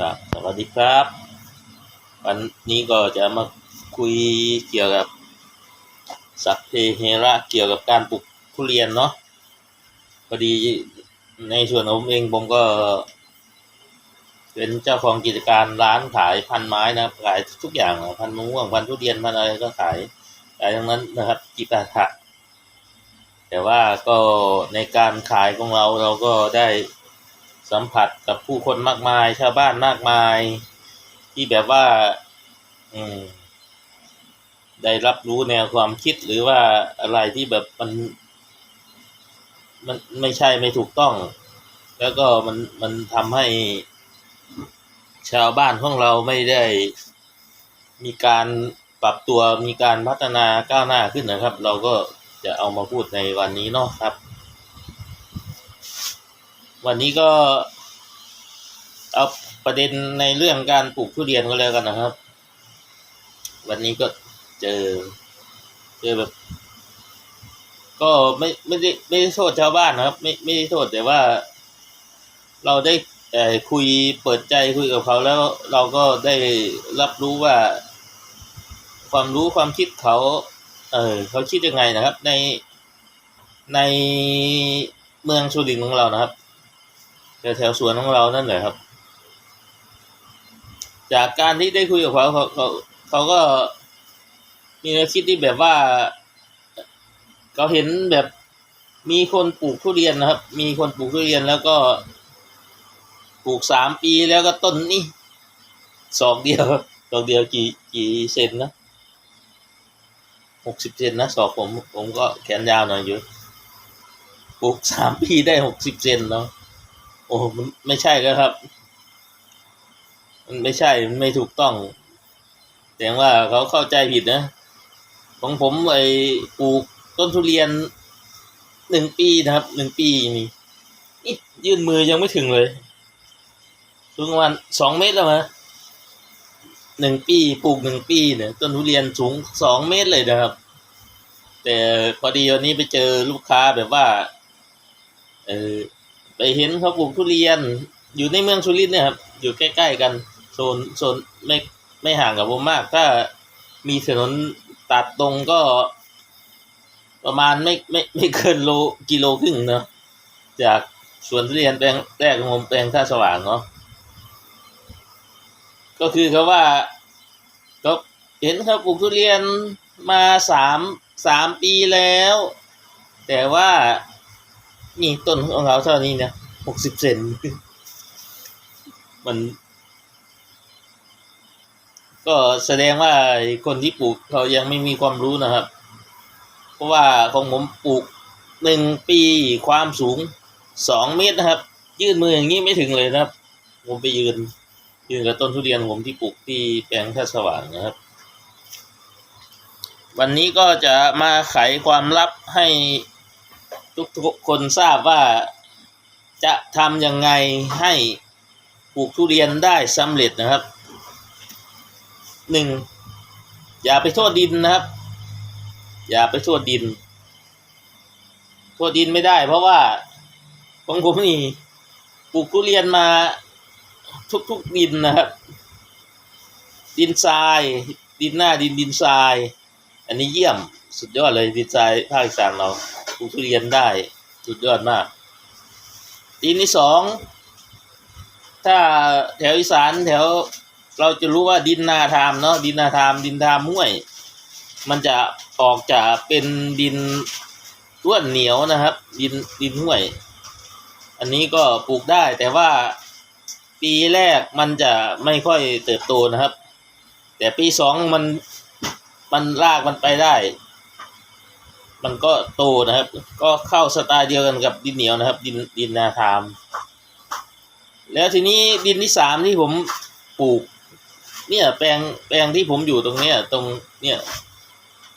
ครับสวัสดีครับ วันนี้ก็จะมาคุยเกี่ยวกับ สัพเพเฮระเกี่ยวกับการปลูกทุเรียนเนาะพอดีในส่วนของผมเองผมก็ เป็นเจ้าของกิจการร้านขายพันไม้นะขายทุกอย่างพันมะม่วงพันทุเรียนพันอะไรก็ขายขายทั้งนั้นนะครับกิปาถะแต่ว่าก็ในการขายของเราเราก็ได้ สัมผัสกับผู้คนมากมาย ชาวบ้านมากมาย ที่แบบว่าได้รับรู้แนวความคิดหรือว่าอะไรที่แบบมันมันไม่ใช่ไม่ถูกต้อง แล้วก็มันมันทำให้ชาวบ้านของเราไม่ได้มีการปรับตัวมีการพัฒนาก้าวหน้าขึ้นนะครับ เราก็จะเอามาพูดในวันนี้เนาะครับ วันนี้ก็เอาประเด็นในเรื่องการปลูกทุเรียนก็แล้วกันนะครับ วันนี้ก็เจอเจอแบบ ก็ไม่ไม่ได้ไม่ได้โทษชาวบ้านนะครับ ไม่ไม่ได้โทษแต่ว่า เราได้เอ่คุยเปิดใจคุยกับเขาแล้วเราก็ได้รับรู้ว่า ความรู้ความคิดเขา เออเขาคิดยังไงนะครับ ในในเมืองสุรินทร์ของเรานะครับ แถวสวนของเรานั่นแหละครับ จากการที่ได้คุยกับเขาเขาเขาเขาก็มีแนวคิดที่แบบว่าเขาเห็นแบบมีคนปลูกทุเรียนนะครับ มีคนปลูกทุเรียนแล้วก็ปลูกสามปีแล้วก็ต้นนี่สองเดียวสองเดียวกี่กี่เซนนะหกสิบเซนนะสอกผมผมก็แขนยาวหน่อยอยู่ปลูกสามปีได้หกสิบเซนเนาะ โอ้มันไม่ใช่แล้วครับ มันไม่ใช่มันไม่ถูกต้องแต่ว่าเขาเข้าใจผิดนะ ของผมไอ้ปลูกต้นทุเรียนหนึ่งปีนะครับหนึ่งปีนี่นี่ยื่นมือยังไม่ถึงเลยสูงประมาณสองเมตรแล้วมั้ยหนึ่งปีปลูกหนึ่งปีเนี่ยต้นทุเรียนสูงสองเมตรเลยนะครับ แต่พอดีวันนี้ไปเจอลูกค้าแบบว่า เออ ไปเห็นเขาปลูกทุเรียน อยู่ในเมืองสุรินทร์เนี่ยครับ อยู่ใกล้ๆกันโซนโซนไม่ไม่ห่างกับผมมาก ถ้ามีถนนตัดตรงก็ ประมาณไม่ไม่ไม่เกินโลกิโลครึ่งเนาะจากสวนทุเรียนแปลงแรกของผมแปลงท่าสว่างเนาะก็คือเขาว่าก็เห็นเขาปลูกทุเรียนมาสามสามปีแล้ว แต่ว่า นี่ต้นของเขาเท่านี้เนี่ยหกสิบเซนมัน ก็แสดงว่าคนที่ปลูกเขายังไม่มีความรู้นะครับ เพราะว่าของผมปลูกหนึ่งปีความสูงสองเมตรนะครับ ยื่นมืออย่างนี้ไม่ถึงเลยนะครับ ผมไปยืน ยืนกับต้นทุเรียนผมที่ปลูกที่แปลงท่าสว่างนะครับ วันนี้ก็จะมาไขความลับให้ ทุกๆคนทราบว่าจะทำยังไงให้ปลูกทุเรียนได้สำเร็จนะครับหนึ่งอย่าไปโทษดินนะครับ อย่าไปโทษดิน โทษดินไม่ได้ เพราะว่าของผมนี่ปลูกทุเรียนมาทุกๆดินนะครับ ดินทราย ดินหน้าดินดินทราย อันนี้เยี่ยมสุดยอดเลยดินทรายภาคอีสานเรา ลูกทุเรียนได้สุดยอดมากดินที่สองถ้าแถวอีสานแถวเราจะรู้ว่าดินนาทามเนาะดินนาทามดินทามห้วย มันจะออกจะเป็นดินร่วนเหนียวนะครับ ดินดินห้วย อันนี้ก็ปลูกได้แต่ว่าปีแรกมันจะไม่ค่อยเติบโตนะครับ แต่ปีสองมันมันลากมันไปได้ มันก็โตนะครับ ก็เข้าสไตล์เดียวกันกับดินเหนียวนะครับ ดินดินนาทาม แล้วทีนี้ดินที่สามที่ผมปลูก เนี่ยแปลงแปลงที่ผมอยู่ตรงเนี้ยตรงเนี่ย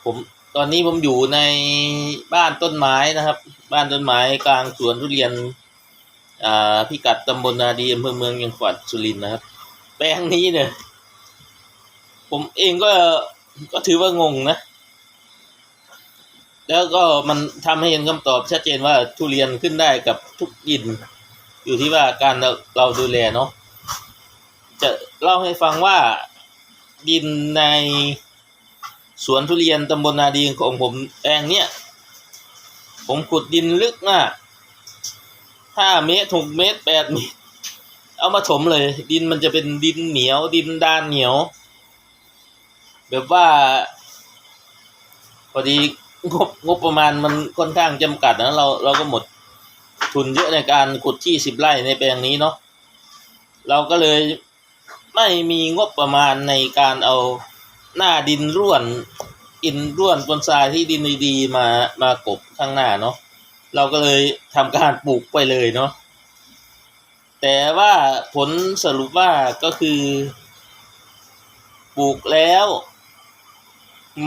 ผมตอนนี้ผมอยู่ในบ้านต้นไม้นะครับ บ้านต้นไม้กลางสวนทุเรียนอ่าพิกัดตำบลนาดีอำเภอเมืองจังหวัดสุรินทร์นะครับ แปลงนี้เนี่ย ผมเองก็ก็ถือว่างงนะ แล้วก็มันทำให้เห็นคำตอบชัดเจนว่าทุเรียนขึ้นได้กับทุกดิน อยู่ที่ว่าการเราดูแลเนาะจะเล่าให้ฟังว่าดินในสวนทุเรียนตำบลนาดีของผมแปลงเนี้ยผมขุดดินลึกมากห้าเมตรหกเมตรแปดเมตร เอามาถมเลย ดินมันจะเป็นดินเหนียว ดินดานเหนียว แบบว่า พอดี งบงบประมาณมันค่อนข้างจำกัดนะเราเราก็หมดทุนเยอะในการขุดที่สิบไร่ในแปลงนี้เนาะเราก็เลยไม่มีงบประมาณในการเอาหน้าดินร่วนอินร่วนบนทรายที่ดินดีๆมามากบข้างหน้าเนาะเราก็เลยทำการปลูกไปเลยเนาะแต่ว่าผลสรุปว่าก็คือปลูกแล้ว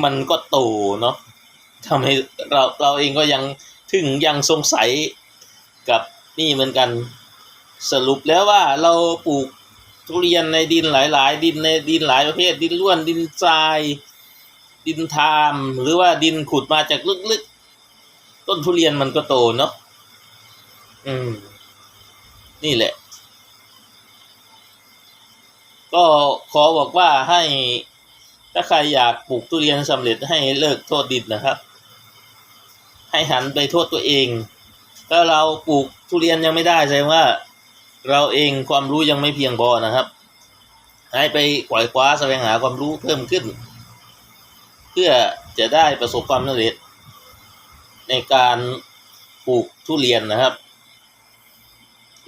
มันก็โตเนาะ ทำให้เราเราเองก็ยังถึงยังสงสัยกับนี่เหมือนกันสรุปแล้วว่าเราปลูกทุเรียนในดินหลาย ๆ ดินในดินหลายประเภท ดินร่วนดินทราย ดินทาม หรือว่าดินขุดมาจากลึกๆ ต้นทุเรียนมันก็โตเนาะอืม นี่แหละ ก็ขอบอกว่าให้ถ้าใครอยากปลูกทุเรียนสำเร็จให้เลิกโทษดินนะครับ ให้หันไปโทษตัวเองถ้าเราปลูกทุเรียนยังไม่ได้แสดงว่า เราเองความรู้ยังไม่เพียงพอนะครับ ให้ไปขวายคว้าแสวงหาความรู้เพิ่มขึ้น เพื่อจะได้ประสบความสำเร็จ ในการปลูกทุเรียนนะครับ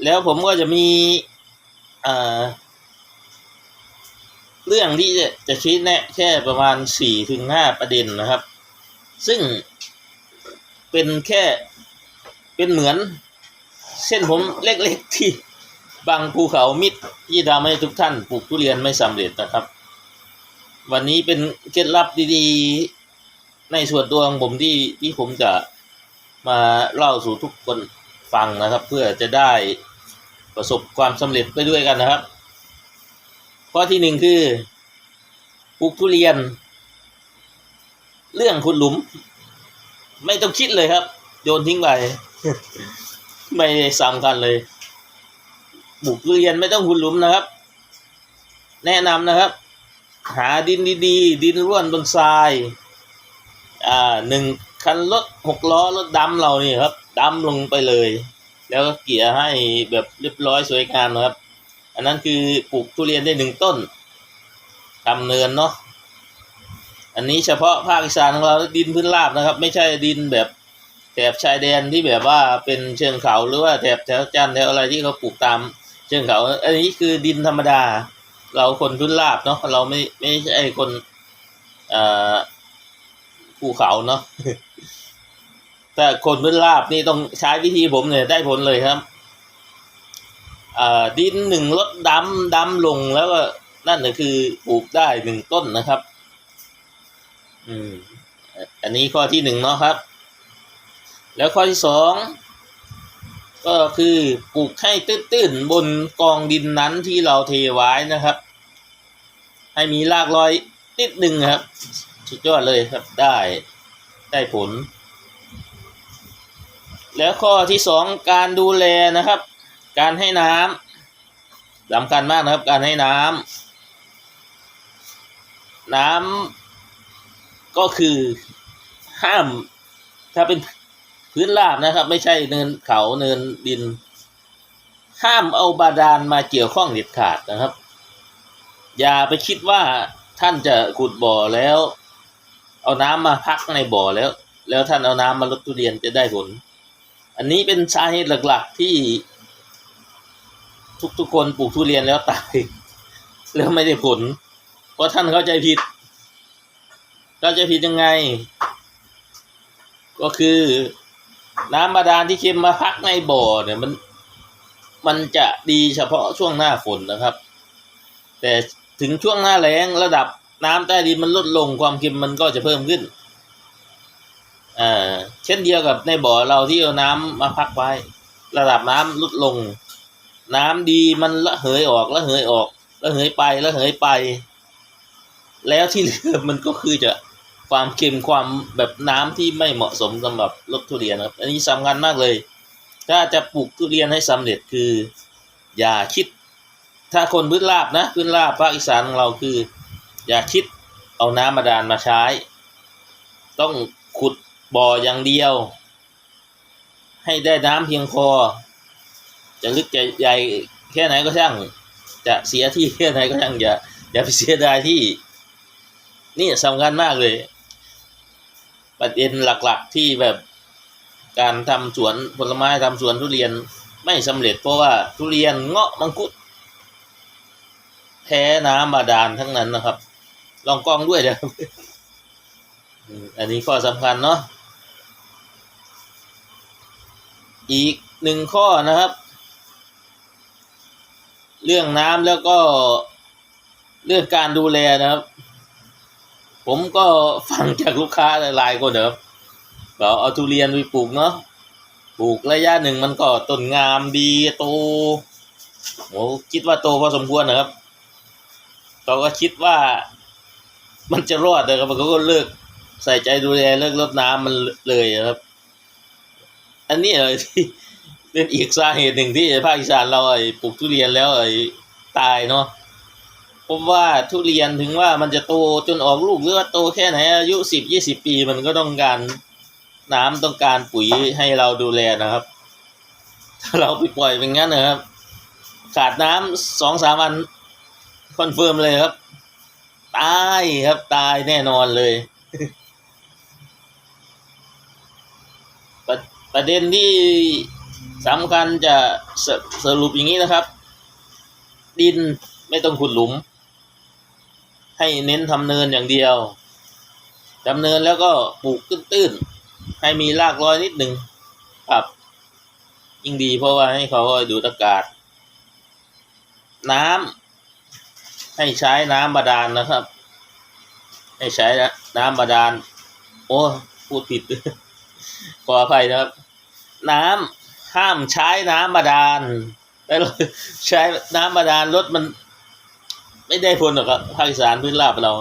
แล้วผมก็จะมีเรื่องที่จะชี้แนะแค่ประมาณสี่ถึงห้าประเด็นนะครับ ซึ่ง เป็นแค่เป็นเหมือน เส้นผมเล็กๆที่บางภูเขามิดที่ทำให้ทุกท่านปลูกทุเรียนไม่สำเร็จนะครับ วันนี้เป็นเคล็ดลับดีๆ ในส่วนตัวของผมที่ที่ผมจะมาเล่าสู่ทุกคนฟังนะครับ เพื่อจะได้ประสบความสำเร็จไปด้วยกันนะครับ ข้อที่หนึ่งคือปลูกทุเรียน เรื่องขุดหลุม ไม่ต้องคิดเลยครับ โยนทิ้งไปไม่ได้สำคัญเลยปลูกทุเรียนไม่ต้องขุดหลุมนะครับ แนะนำนะครับ หาดินดีๆ ดินร่วนบนทราย อ่าหนึ่งคันรถหกล้อรถดำเรานี่ครับดำลงไปเลย แล้วก็เกี่ยให้แบบเรียบร้อยสวยงามนะครับ อันนั้นคือปลูกทุเรียนได้หนึ่งต้นทำเนินเนาะ อันนี้เฉพาะภาคอีสานของเราดินพื้นราบนะครับ ไม่ใช่ดินแบบแถบชายแดนที่แบบว่าเป็นเชิงเขาหรือว่าแถบแถวจันแถวอะไรที่เขาปลูกตามเชิงเขา อันนี้คือดินธรรมดา เราคนพื้นราบเนาะเราไม่ไม่ใช่คนอ่าภูเขาเนาะแต่คนพื้นราบนี่ต้องใช้วิธีผมเนี่ยได้ผลเลยครับดินหนึ่งลดดำดำลงแล้วก็นั่นก็คือปลูกได้หนึ่งต้นนะครับ อืมอันนี้ข้อที่หนึ่งเนาะครับ แล้วข้อที่สองก็คือปลูกให้ตื้นๆบนกองดินนั้นที่เราเทไว้นะครับ ให้มีรากรอยนิดหนึ่งครับ สุดยอดเลยครับได้ได้ผล แล้วข้อที่สองการดูแลนะครับ การให้น้ำสำคัญมากนะครับ การให้น้ำน้ำ ก็คือห้าม ถ้าเป็นพื้นราบนะครับ ไม่ใช่เนินเขาเนินดิน ห้ามเอาบาดาลมาเกี่ยวข้องเด็ดขาดนะครับ อย่าไปคิดว่าท่านจะขุดบ่อแล้ว เอาน้ำมาพักในบ่อแล้ว แล้วท่านเอาน้ำมาลดทุเรียนจะได้ผล อันนี้เป็นสาเหตุหลักๆที่ ทุกๆคนปลูกทุเรียนแล้วตาย แล้วไม่ได้ผล เพราะท่านเข้าใจผิด เข้าใจผิดยังไง ก็คือน้ำบาดาลที่เค็มมาพักในบ่อเนี่ยมันมันจะดีเฉพาะช่วงหน้าฝนนะครับ แต่ถึงช่วงหน้าแล้งระดับน้ำใต้ดินมันลดลงความเค็มมันก็จะเพิ่มขึ้นอ่าเช่นเดียวกับในบ่อเราที่เอาน้ำมาพักไว้ ระดับน้ำลดลง น้ำดีมันละเหยออกละเหยออกละเหยไปละเหยไป แล้วที่เหลือมันก็คือจะความเค็มความแบบน้ำที่ไม่เหมาะสมสำหรับรถทุเรียนครับ อันนี้สำคัญมากเลย ถ้าจะปลูกทุเรียนให้สำเร็จคือ อย่าคิด ถ้าคนพื้นราบนะพื้นราบภาคอีสานของเราคือ อย่าคิดเอาน้ำบาดาลมาใช้ ต้องขุดบ่ออย่างเดียว ให้ได้น้ำเพียงพอจะลึกจะใหญ่แค่ไหนก็ช่าง จะเสียที่แค่ไหนก็ช่างอย่าอย่าไปเสียดายที่ นี่สำคัญมากเลย ประเด็นหลักๆที่แบบการทำสวนผลไม้ทำสวนทุเรียนไม่สำเร็จเพราะว่าทุเรียนเงาะมังคุดแพ้น้ำบาดาลทั้งนั้นนะครับ ลองกล้องด้วยนะครับอันนี้ข้อสำคัญเนาะอีกหนึ่งข้อนะครับ เรื่องน้ำแล้วก็เรื่องการดูแลนะครับ ผมก็ฟังจากลูกค้าหลายๆคนเนอะครับบอกเอาทุเรียนไปปลูกเนาะปลูกระยะหนึ่งมันก็ต้นงามดีโตโอ้คิดว่าโตพอสมควรนะครับเขาก็คิดว่า มันจะรอดนะครับเขาก็เลิกใส่ใจดูแลเลิกรดน้ำมันเลยครับ อันนี้เลยที่เป็นอีกสาเหตุหนึ่งที่ภาคอีสานเราไอ้ปลูกทุเรียนแล้วไอ้ตายเนาะ ผมว่าทุเรียนถึงว่ามันจะโตจนออกลูกหรือว่าโตแค่ไหนอายุสิบยี่สิบปีมันก็ต้องการน้ำต้องการปุ๋ยให้เราดูแลนะครับ ถ้าเราไปปล่อยเป็นงั้นนะครับ ขาดน้ำสองสามวันคอนเฟิร์มเลยครับ ตายครับตายแน่นอนเลยประประเด็นที่สำคัญจะสสรุปอย่างนี้นะครับ ดินไม่ต้องขุดหลุม ให้เน้นทำเนินอย่างเดียวดำเนินแล้วก็ปลูกตื้นๆให้มีรากรอยนิดหนึ่งครับยิ่งดีเพราะว่าให้เขาดูดอากาศ น้ำให้ใช้น้ำบาดาลนะครับ ให้ใช้น้ำบาดาล โอ้พูดผิดขออภัยนะครับ น้ำห้ามใช้น้ำบาดาลแล้วเราใช้น้ำบาดาลรถมัน ไม่ได้ผลหรอกครับภาคอีสานพื้นราบเรา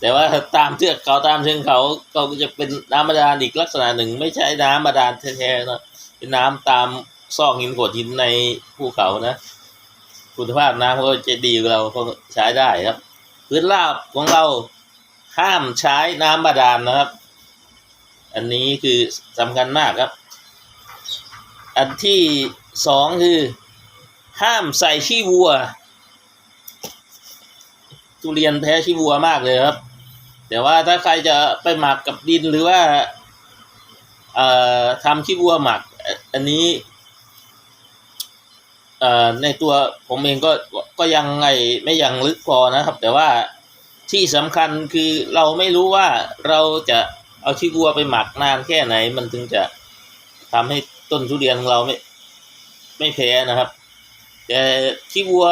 แต่ว่าตามเทือกเขาตามเชิงเขาก็จะเป็นน้ำบาดาลอีกลักษณะหนึ่ง ไม่ใช่น้ำบาดาลแท้ๆนะเป็นน้ำตามซอกหินโขดหินในภูเขานะ คุณภาพน้ำก็จะดีกว่าเราก็ใช้ได้ครับ พื้นราบของเราห้ามใช้น้ำบาดาลนะครับ อันนี้คือสำคัญมากครับ อันที่สองคือ ห้ามใส่ขี้วัว ทุเรียนแพ้ขี้วัวมากเลยครับ แต่ว่าถ้าใครจะไปหมักกับดินหรือว่า เอ่อทำขี้วัวหมัก อันนี้ เอ่อในตัวผมเองก็ก็ยังไงไม่ยังลึกพอนะครับ แต่ว่าที่สำคัญคือเราไม่รู้ว่าเราจะเอาขี้วัวไปหมักนานแค่ไหน มันถึงจะทำให้ต้นทุเรียนของเราไม่ ไม่แพ้นะครับ แต่ขี้วัว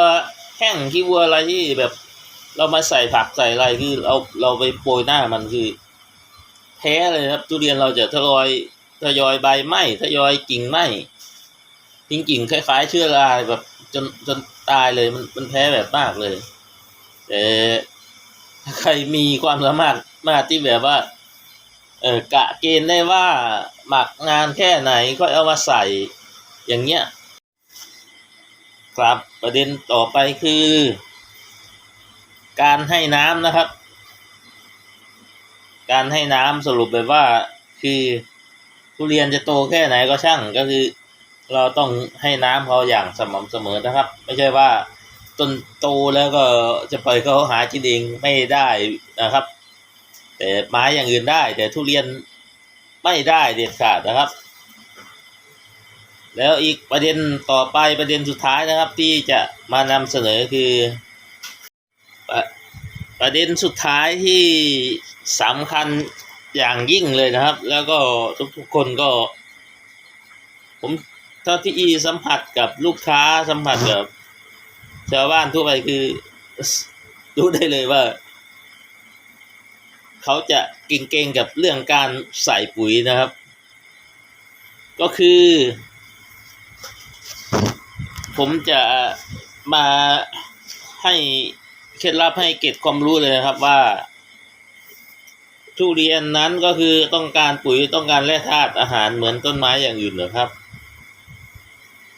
แห้งขี้วัวอะไรที่แบบ เรามาใส่ผักใส่อะไรคือเราเราไปโปรยหน้ามันคือแพ้เลยครับ ทุเรียนเราจะทยอยทยอยใบไหม้ทยอยกิ่งไหม้ทิ้งกิ่งคล้ายๆเชื้อราแบบจนจนตายเลยมันมันแพ้แบบมากเลยแต่ใครมีความสามารถมากที่แบบว่า เออกะเกณฑ์ได้ว่าหมักงานแค่ไหนก็เอามาใส่อย่างเงี้ย ครับประเด็นต่อไปคือ การให้น้ำนะครับ การให้น้ำสรุปแบบว่าคือทุเรียนจะโตแค่ไหนก็ช่างก็คือ เราต้องให้น้ำเขาอย่างสม่ำเสมอนะครับ ไม่ใช่ว่าต้นโตแล้วก็จะปล่อยเขาหากินเองไม่ได้นะครับ แต่ไม้อย่างอื่นได้ แต่ทุเรียนไม่ได้เด็ดขาดนะครับ แล้วอีกประเด็นต่อไปประเด็นสุดท้ายนะครับ ที่จะมานำเสนอคือ ประประเด็นสุดท้ายที่สำคัญอย่างยิ่งเลยนะครับ แล้วก็ทุกๆคนก็ ผมเท่าที่อีสัมผัสกับลูกค้าสัมผัสกับชาวบ้านทั่วไปคือรู้ได้เลยว่า เขาจะเก่งๆกับเรื่องการใส่ปุ๋ยนะครับ ก็คือ ผมจะมาให้ เคล็ดลับให้เก็บความรู้เลยนะครับว่า ทุเรียนนั้นก็คือต้องการปุ๋ยต้องการแร่ธาตุอาหารเหมือนต้นไม้อย่างอื่นหรอครับ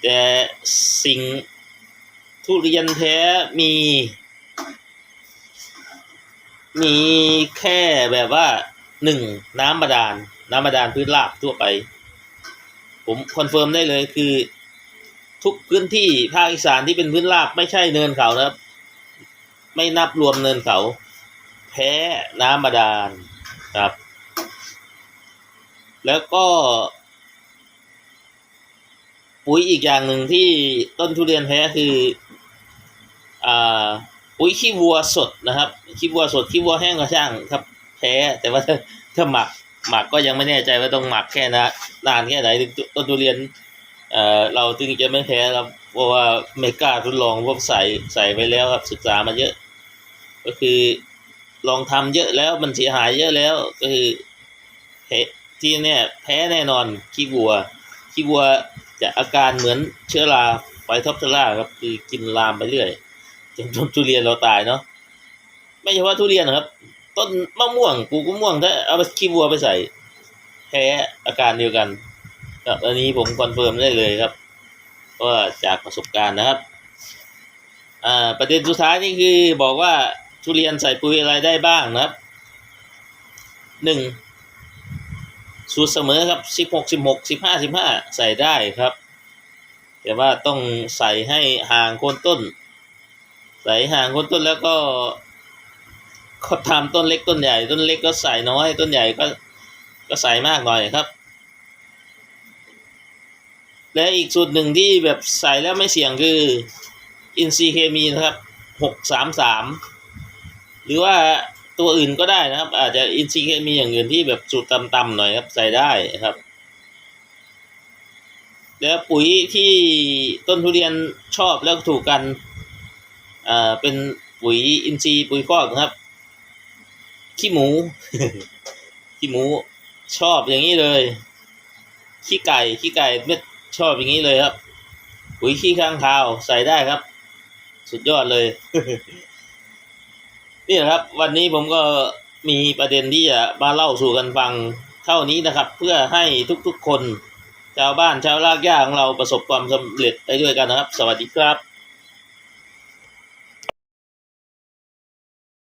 แต่สิ่งทุทุเรียนแท้มี มีแค่แบบว่าหนึ่งน้ำบาดาลน้ำบาดาลพื้นราบทั่วไป ผมคอนเฟิร์มได้เลยคือ ทุกพื้นที่ภาคอีสานที่เป็นพื้นราบไม่ใช่เนินเขานะครับ ไม่นับรวมเนินเขา แพ้น้ำบาดาลครับ แล้วก็ ปุ๋ยอีกอย่างหนึ่งที่ต้นทุเรียนแพ้คืออ่าปุ๋ยขี้วัวสดนะครับขี้วัวสดขี้วัวแห้งก็ช่างครับ แพ้แต่ว่าถ้าหมักหมักก็ยังไม่แน่ใจว่าต้องหมักแค่นะนานแค่ไหนต้นทุเรียนเอ่อเราถึงจะไม่แพ้ครับ เพราะว่าไม่กล้าทดลองพวกใส่ใส่ไปแล้วครับศึกษามาเยอะ ก็คือลองทำเยอะแล้วมันเสียหายเยอะแล้วก็คือแพ้ที่เนี่ยแพ้แน่นอนขี้วัวขี้วัวจะอาการเหมือนเชื้อราไฟท็อปเทอร่าครับคือกินลามไปเรื่อยจนต้นทุเรียนเราตายเนาะไม่เฉพาะทุเรียนนะครับ ต้นมะม่วงปลูกมะม่วงถ้าเอาไปขี้วัวไปใส่ แพ้อาการเดียวกันครับอันนี้ผมคอนเฟิร์มได้เลยครับ ว่าจากประสบการณ์นะครับอ่าประเด็นสุดท้ายนี่คือบอกว่าทุเรียนใส่ปุ๋ยอะไรได้บ้างนะครับหนึ่งสูตรเสมอครับสิบหกสิบหกสิบห้าสิบห้าใส่ได้ครับ แต่ว่าต้องใส่ให้ห่างโคนต้น ใส่ห่างโคนต้นแล้วก็ก็ทำต้นเล็กต้นใหญ่ ต้นเล็กก็ใส่น้อย ต้นใหญ่ก็ก็ใส่มากหน่อยครับ และอีกสูตรหนึ่งที่แบบใส่แล้วไม่เสี่ยงคืออินซีเคมีนะครับหกสามสามหรือว่าตัวอื่นก็ได้นะครับ อาจจะอินซีเคมีอย่างอื่นที่แบบสูตรต่ำๆหน่อยครับใส่ได้ครับ แล้วปุ๋ยที่ต้นทุเรียนชอบแล้วถูกกันอ่าเป็นปุ๋ยอินทรีย์ปุ๋ยคอกนะครับ ขี้หมู ขี้หมูชอบอย่างนี้เลย ขี้ไก่ ขี้ไก่เม็ด ชอบอย่างนี้เลยครับปุ๋ยขี้ข้างคาวใส่ได้ครับ สุดยอดเลย นี่นะครับ วันนี้ผมก็มีประเด็นที่จะมาเล่าสู่กันฟังเท่านี้นะครับ เพื่อให้ทุกๆคน ชาวบ้านชาวลากย่าของเราประสบความสำเร็จไปด้วยกันนะครับ สวัสดีครับ